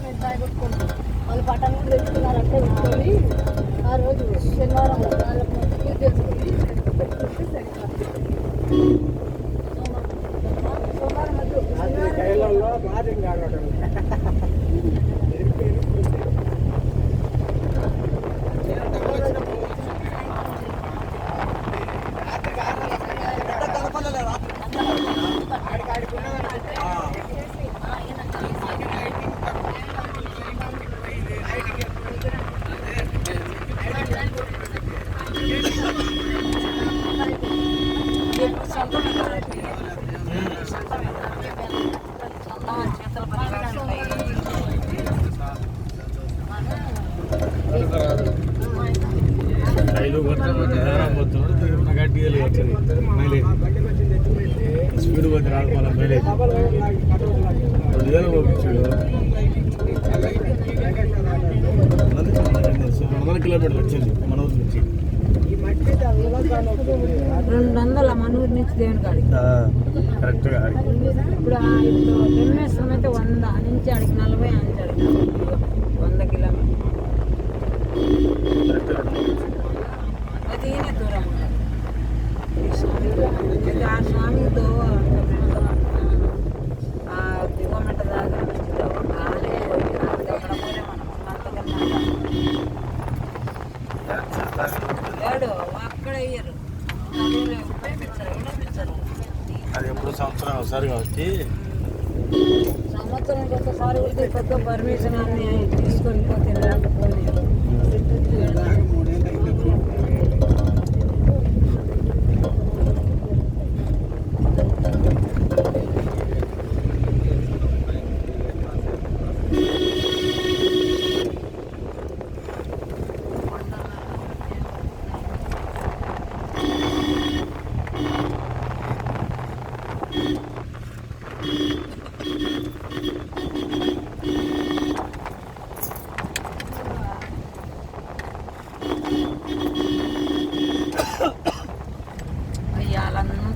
కొట్టుకుంటారు మీ ఇంట్లో మేము కాయ కొట్టుకుంటాం వాళ్ళు పట్టణం కూడా తెచ్చుకున్నారంటే ఆ రోజు శనివారం వాళ్ళకు పూజ చేసుకుని పెట్టుకుంటే సరిపోతుంది. సోమవారం వద్దు. శనివారం ఐదు పోతున్నాడు గట్టిగా లేదు మైలేజ్ స్పీడ్ పోతే రాదు మళ్ళీ మైలేజ్ రెండు వేలు పంపించాడు రెండు వందల కిలోమీటర్లు వచ్చింది మన ఊరి నుంచి రెండు వందల మనూరు నుంచి దేవుని కాడికి కరెక్ట్గా ఇప్పుడు ఆ ఇప్పుడు జన్మేశ్వరం అయితే వంద నుంచి అడిగి నలభై నుంచి అడిగి వంద కిలోమీటర్. అది దూరం. స్వామితో ఆ దిగమట దాకా ఆలే అక్కడ పోలే మనం అంతకన్నా లేడు అక్కడ అయ్యారు నలుగురు పంపించారు పంపించారు అది ఎప్పుడు సంవత్సరం ఒకసారి కాబట్టి. సంవత్సరానికి ఒకసారి కొత్త పర్మిషన్ అన్ని తీసుకొని పోతే లేకపోతే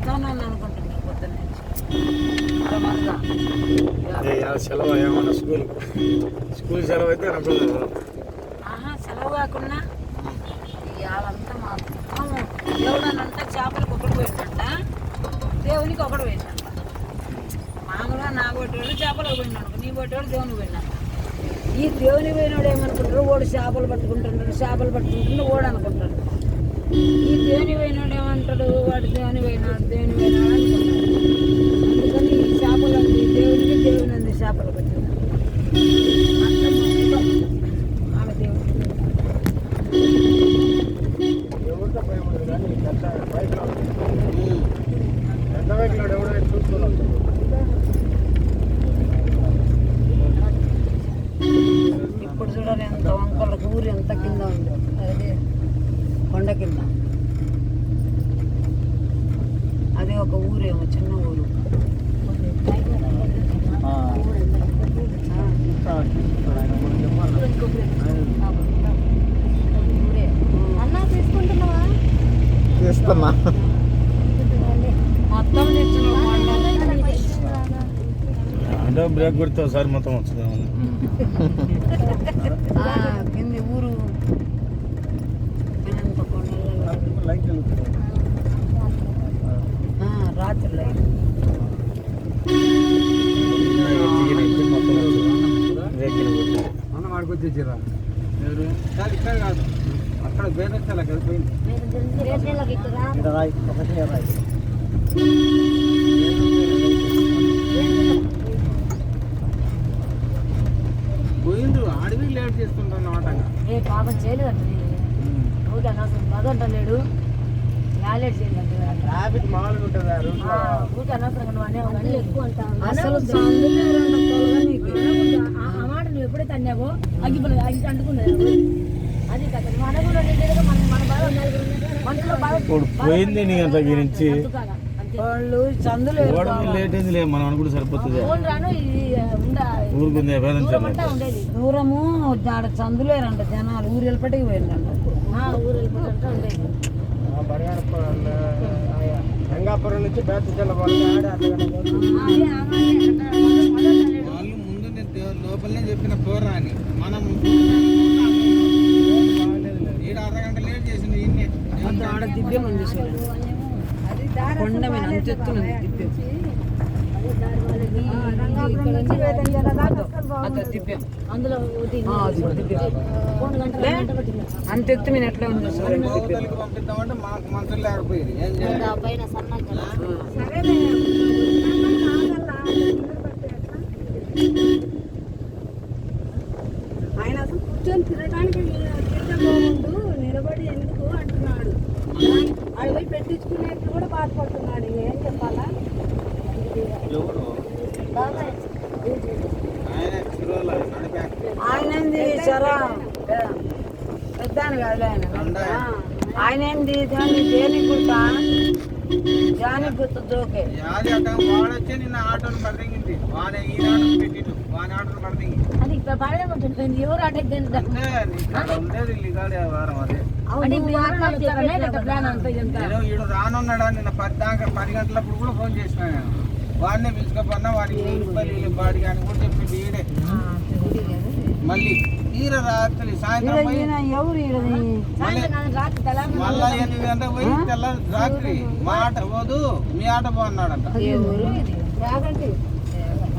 నన్ను పొద్దున్న నుంచి సెలవు ఏమన్నా స్కూల్ స్కూల్ సెలవు అయితే అనుకోలేదు ఆహా సెలవు కాకుండా ఇవాళంతా మొత్తం దేవుడనంటే చేపలకు ఒకటి పోయిందంట. దేవునికి ఒకటి పోయిందంట. మామూలుగా నా కొట్టేవాడు చేపలకు పోయినాడు నీ కొట్టేవాడు దేవునికి పోయినాడు ఈ దేవుని పోయినాడు ఏమనుకుంటారు? ఓడు చేపలు పట్టుకుంటున్నాడు చేపలు పట్టుకుంటున్నాడు ఓడు అనుకుంటాడు ఈ దేని పోయినాడు ఏమంటాడు వాడు దేని పోయినాడు దేని పోయినాడు అందుకని ఈ చేపలు అంది. దేవుడికి దేవుని అంది చేపలు పట్టింది అట్లా మొత్తం దేవుడు ఇప్పుడు చూడాలి ఎంత వంకల ఊరు ఎంత కింద ఉంది అదే కొండ కింద అది ఒక ఊరేమో చిన్న ఊరు అన్నా తీసుకుంటున్నావా మొత్తం తెచ్చిన అంటే బ్రేక్ కొడితే ఒకసారి మొత్తం వచ్చింది కింది ఊరు. రాత్రి లైట్. అన్న వాడికి వచ్చేసిరా ఎవరు? కాదు ఇక్కడ కాదు. అక్కడ కలిపోయింది ఇక్కడ రాయి ఒకటే రాయి పోయిండు అడవి లేట్ చేస్తుంటాను ఆటంగా ఏ పాపం చేయలేదంట ఊరికే అనవసరం. మగంటలేడు యాలేట్ చేయలేదంట ట్రాఫిక్ మామూలుగా ఉంటుంది. ఊరికే అనవసరంగా మాట నువ్వు ఎప్పుడైతే అన్నావో అగ్గిపోలేదు అగ్గి ఇప్పుడు పోయింది నీ అంత గురించి. వాళ్ళు చందులు లేట్ అయింది లే మనం అనుకుంటే సరిపోతుంది. ఊరుకుంది దూరము ఆడ చందులేరంట జనాలు. ఊరు వెళ్ళపటికి పోయిందంట. రంగాపురం నుంచి వాళ్ళు ముందు లోపలనే చెప్పిన పోరా అని మనం ఈడ అరగంట లేట్ చేసింది అంత ఆడ దివ్యం ఉంది కొండ మీద అంత ఎత్తున్నది దివ్యం అంత ఎత్తు మీద ఎట్లా ఉంది దివ్యం అవతలికి ఆడ పోయి కూడా బాధపడుతున్నాడు. ఏం చెప్పాలా? ఆయన ఏంది చరా పెద్ద ఆయన. ఆయన ఏంది దాన్ని దేనికి గుర్తా? దానికి గుర్తు వాడొచ్చి నిన్న ఆటోని పడదింగింది వాని ఈ ఆటోని పెట్టిండు. వాని ఆటోని పడదింగి అది ఇక్కడ బాగా ఉంటుంది ఎవరు అక్కడ ఉండేది వారం అదే. ఈడు రానున్నాడా నిన్న పది దాకా పది గంటలప్పుడు కూడా ఫోన్ చేసిన నేను. వాడినే పిలుచుకోపోయినా వాడికి వెయ్యి రూపాయలు బాడీ అని కూడా చెప్పింది ఈడే. మళ్ళీ తీర రాత్రి సాయంత్రం పోయి మళ్ళా ఎనిమిది పోయి తెల్ల రాత్రి మా ఆట పోదు మీ ఆట బాగున్నాడంట ఎవరు?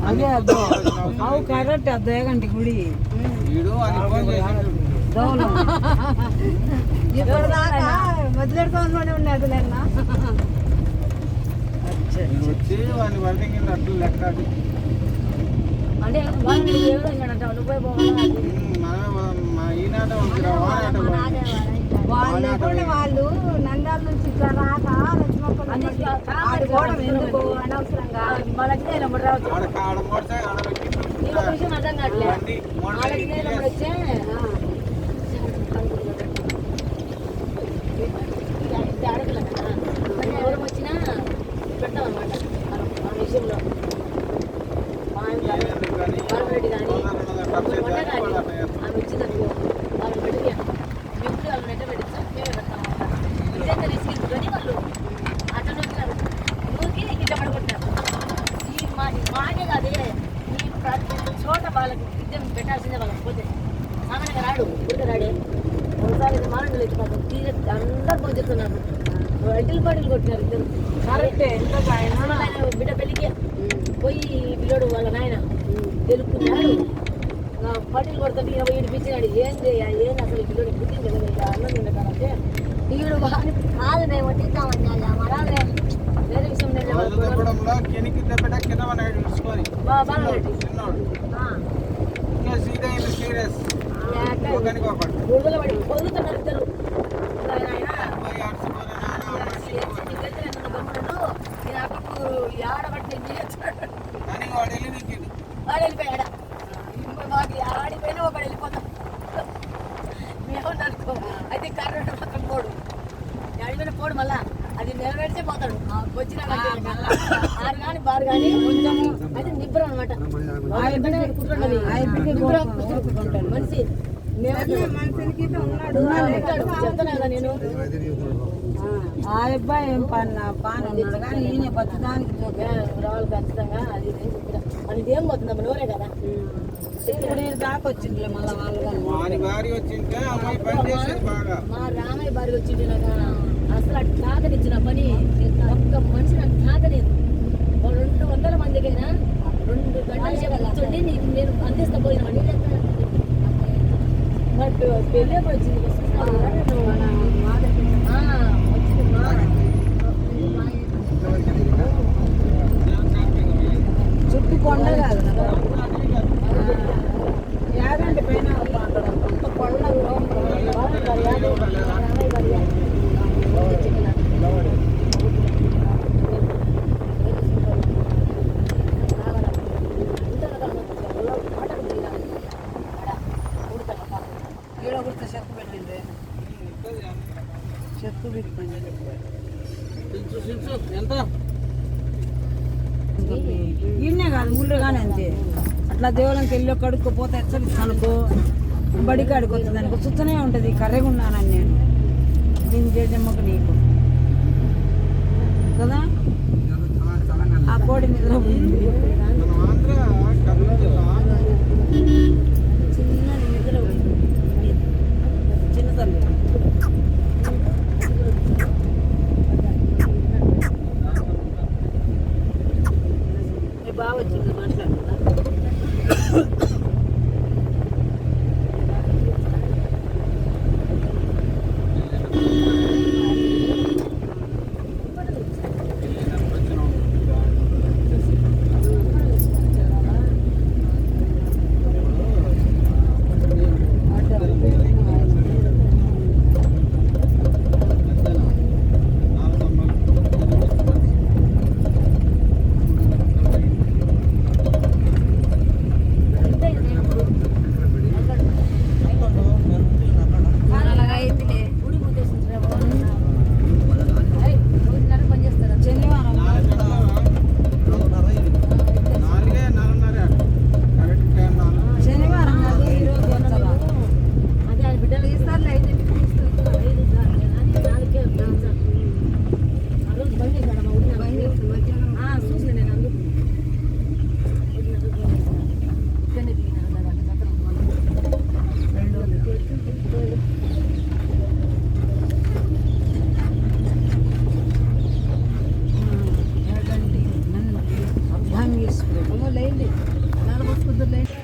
అదే అవు కరెక్ట్ అదేగంటి గుడి. వీడు అని ఫోన్ చేసిండు. దౌలం ఇప్పుడు దాకా వదిలేడుకోని ఉన్నాడు వీడు వచ్చి వాడిని పడదింగింది అట్లా లెక్క అది అంటే వాళ్ళు ఎవరు నువ్వు పోవాలా. మా ఈనాట వాళ్ళు నంద్యాల నుంచి ఇక్కడ రాక అనవసరంగా. వాళ్ళకి ఎప్పుడు రావచ్చు ఆడ ఆడ మోటార్ సైకిల్ ఆడ పెట్టిండు. నీకు ఒక విషయం అర్థం కావట్లే అడగల ఎవరు వచ్చినా పెడతాం అనమాట మన విషయంలో మా ఆయన కానీ ఎందుకు కానీ బాలరెడ్డి కానీ వందల వందల ఖర్చు మొన్న అయితే కానీ వాళ్ళు అట్లా చేస్తారు. ఆమె వచ్చిందనుకో వాళ్ళని పెడితే మేము వాళ్ళని ఎట్లా పెట్టిస్తాం మేమే పెడతాం ఇదైతే రిస్క్ కానీ వాళ్ళు అట్లా వచ్చినారు ఊరికి ఇట్లా పడుకుంటారు ఈ మా మాటే కాదే ఈ ప్రతి చోట వాళ్ళకి విద్య పెట్టాల్సిందే వాళ్ళకి పోతే సామాన్యంగా రాడు ఊరికే రాడే ఒకసారి ఇది మానండి లేకపోతే తీరే అందరు ఫోన్ చేస్తున్నారు అడ్డిలు పాటలు కొట్టినారు ఇద్దరు కరెక్టే ఎంత ఆయన ఆయన బిడ్డ పెళ్ళికి పోయి పిల్లోడు వాళ్ళ నాయన తెలుపుకున్నాడు పట్టిలు కొడుతుంటే ఈయన పోయి ఇడిపించినాడు ఏం చేయ ఏం అసలు పుట్టింది కదా ఇలా అన్నం తింటానంటే ఈడు కాదు నేను వడ్డిద్దామన్నా మరాలే వేరే విషయం కెనికి దెబ్బట కింద సీరియస్? ఇద్దరు ఆడబట్టి వచ్చిన ఆరు కానీ బారు కానీ కొంచెము అయితే నిబ్బరం అనమాట మనిషి ఆ అబ్బాయి ఏం పని? పాని ఉన్నాడు కానీ ఈయన ప్రతిదానికి జోకే రావాలి ఖచ్చితంగా. అది అని అది ఇదేం పోతుంది? నోరే కదా. ఇప్పుడు ఈయన దాకా వచ్చిందిలే మళ్ళీ వాళ్ళు భార్య మా రామయ్య బారి వచ్చింది నాకు. అసలు అటు తాకనిచ్చిన పని ఒక్క మనిషి నాకు తాకలేదు ఓ రెండు వందల మందికైనా రెండు గంటల సేపు కూర్చోండి నీకు నేను అందిస్తా పోయిన వాడిని. బట్ పెళ్ళే వచ్చింది? చుట్టూ కొండ కాదు కదా యాగంటి పైన అక్కడ అంత కొండ ఈడ కుడితే చెక్కు పెట్టింది చెక్కు పెట్టింది సిల్చు, సిల్చు. ఎంత ఈయనే కాదు ఊళ్ళోగానే అంతే అట్లా దేవులకి వెళ్ళి కడుక్కోపోతే ఎచ్చరికి అనుకో బడి కాడికి అనుకో. చుట్టనే ఉంటుంది. కర్రెగా ఉన్నానని నేను. దీని చేసేమ్మకు నీకు. కదా? ఆ కోడి నిద్ర పోయింది మన నిద్ర పోయింది చిన్న తల్లి. వచ్చింది మాట్లాడుతుందా శనివారం నాలుగే నాలుగున్నర కరెక్ట్ టైం నాలుగు శనివారం కాదు ఈరోజు వచ్చావా అదే ఆ బిడ్డలు ఇస్తారు ఐదింటికి తీసుకెళ్తున్నారు ఐదు ఇస్తారు కానీ నాలుగే వద్దాం ఆ రోజు బండి ఇక్కడ మా ఊరిలో బండి మధ్యాహ్నం ఆ, చూసిన నేను అందుకు వదిన రోజు బండి వేసినారు. ఇక్కడనే దిగినారు కదా, అక్కడ చక్రం పోవాలి. రెండు వందలు. ఏడంటి మంది అర్ధాంగేశ్వరుడు అమ్మో లేండి. నాలుగు